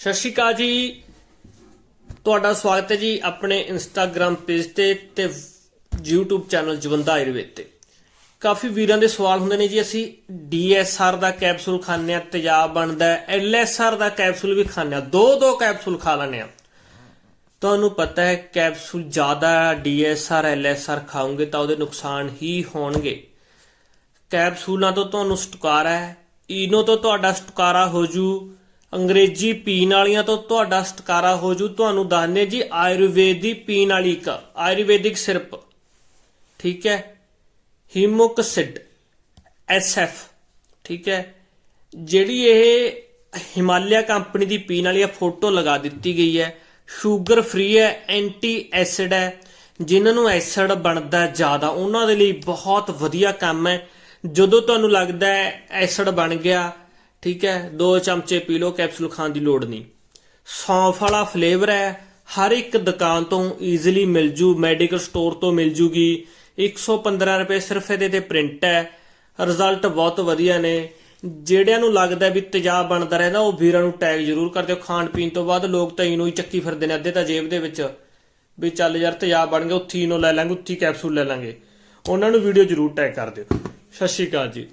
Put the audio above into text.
ਸਤਿ ਸ਼੍ਰੀ ਅਕਾਲ ਜੀ। ਤੁਹਾਡਾ ਸਵਾਗਤ ਹੈ ਜੀ ਆਪਣੇ ਇੰਸਟਾਗ੍ਰam ਪੇਜ ਤੇ ਤੇ YouTube ਚੈਨਲ ਜਵੰਦਾ ਆਯੁਰਵੇਦ ਤੇ। ਕਾਫੀ ਵੀਰਾਂ ਦੇ ਸਵਾਲ ਹੁੰਦੇ ਨੇ ਜੀ, ਅਸੀਂ DSR ਦਾ ਕੈਪਸੂਲ ਖਾਂਦੇ ਆ ਤੇਜ਼ਾਬ ਬਣਦਾ ਹੈ LSR ਦਾ ਕੈਪਸੂਲ ਵੀ ਖਾਂਦੇ ਆ ਦੋ ਦੋ ਕੈਪਸੂਲ ਖਾ ਲੈਂਦੇ ਆ ਤੁਹਾਨੂੰ ਪਤਾ ਹੈ ਕੈਪਸੂਲ ਜ਼ਿਆਦਾ DSR LSR ਖਾਓਗੇ ਤਾਂ ਉਹਦੇ ਨੁਕਸਾਨ ਹੀ ਹੋਣਗੇ। ਕੈਪਸੂਲਾਂ ਤੋਂ ਤੁਹਾਨੂੰ ਛੁਟਕਾਰਾ ਹੈ ਇਨੋ ਤੋਂ ਤੁਹਾਡਾ ਛੁਟਕਾਰਾ ਹੋ ਜੂ। ਅੰਗਰੇਜ਼ੀ ਪੀਣ ਵਾਲੀਆਂ ਤੋਂ ਤੁਹਾਡਾ ਛੁਟਕਾਰਾ ਹੋ ਜੂ। ਤੁਹਾਨੂੰ ਦੱਸਨੇ ਜੀ, ਆਯੁਰਵੇਦੀ ਪੀਣ ਵਾਲੀ ਇੱਕ, ਆਯੁਰਵੈਦਿਕ ਸਿਰਪ। ਠੀਕ ਹੈ? ਹੀਮੋਕਸਿਡ ਐਸਐਫ ਠੀਕ ਹੈ? ਜਿਹੜੀ ਇਹ ਹਿਮਾਲਿਆ ਕੰਪਨੀ ਦੀ ਪੀਣ ਵਾਲੀ ਫੋਟੋ ਲਗਾ ਦਿੱਤੀ ਗਈ ਹੈ। ਸ਼ੂਗਰ ਫ੍ਰੀ ਹੈ ਐਂਟੀ ਐਸਿਡ ਹੈ। ਜਿਨ੍ਹਾਂ ਨੂੰ ਐਸਿਡ ਬਣਦਾ ਜ਼ਿਆਦਾ, ਉਹਨਾਂ ਦੇ ਲਈ ਬਹੁਤ ਵਧੀਆ ਕੰਮ ਹੈ। ਜਦੋਂ ਤੁਹਾਨੂੰ ਲੱਗਦਾ ਹੈ ਐਸਿਡ ਬਣ ਗਿਆ ਠੀਕ ਹੈ, ਦੋ ਚਮਚੇ ਪੀ ਲਓ, ਕੈਪਸੂਲ ਖਾਣ ਦੀ ਲੋੜ ਨਹੀਂ। ਸੌਂਫ ਵਾਲਾ ਫਲੇਵਰ ਹੈ, ਹਰ ਇੱਕ ਦੁਕਾਨ ਤੋਂ ਈਜ਼ੀਲੀ ਮਿਲ ਜੂ ਮੈਡੀਕਲ ਸਟੋਰ ਤੋਂ ਮਿਲ ਜੂਗੀ। 115 ਰੁਪਏ ਸਿਰਫ ਇਹਦੇ ਤੇ ਪ੍ਰਿੰਟ ਹੈ। ਰਿਜ਼ਲਟ ਬਹੁਤ ਵਧੀਆ ਨੇ। ਜਿਹੜਿਆਂ ਨੂੰ ਲੱਗਦਾ ਵੀ ਤੇਜ਼ਾਬ ਬਣਦਾ ਰਹਿੰਦਾ, ਉਹ ਵੀਰਾਂ ਨੂੰ ਟੈਗ ਜ਼ਰੂਰ ਕਰ ਦਿਓ। ਖਾਣ ਪੀਣ ਤੋਂ ਬਾਅਦ ਲੋਕ ਤਾਂ ਇਹਨੂੰ ਹੀ ਚੱਕੀ ਫਿਰਦੇ ਨੇ ਅੱਧੇ ਤਾਂ ਜੇਬ ਦੇ ਵਿੱਚ। ਵੀ ਚੱਲ ਯਾਰ, ਤੇਜ਼ਾਬ ਬਣ ਗਿਆ, ਉੱਥੀ ਇਹਨੂੰ ਲੈ ਲਾਂਗੇ, ਉੱਥੀ ਕੈਪਸੂਲ ਲੈ ਲਾਂਗੇ। ਉਹਨਾਂ ਨੂੰ ਵੀਡੀਓ ਜ਼ਰੂਰ ਟੈਗ ਕਰ ਦਿਓ। ਸਤਿ ਸ਼੍ਰੀ ਅਕਾਲ ਜੀ।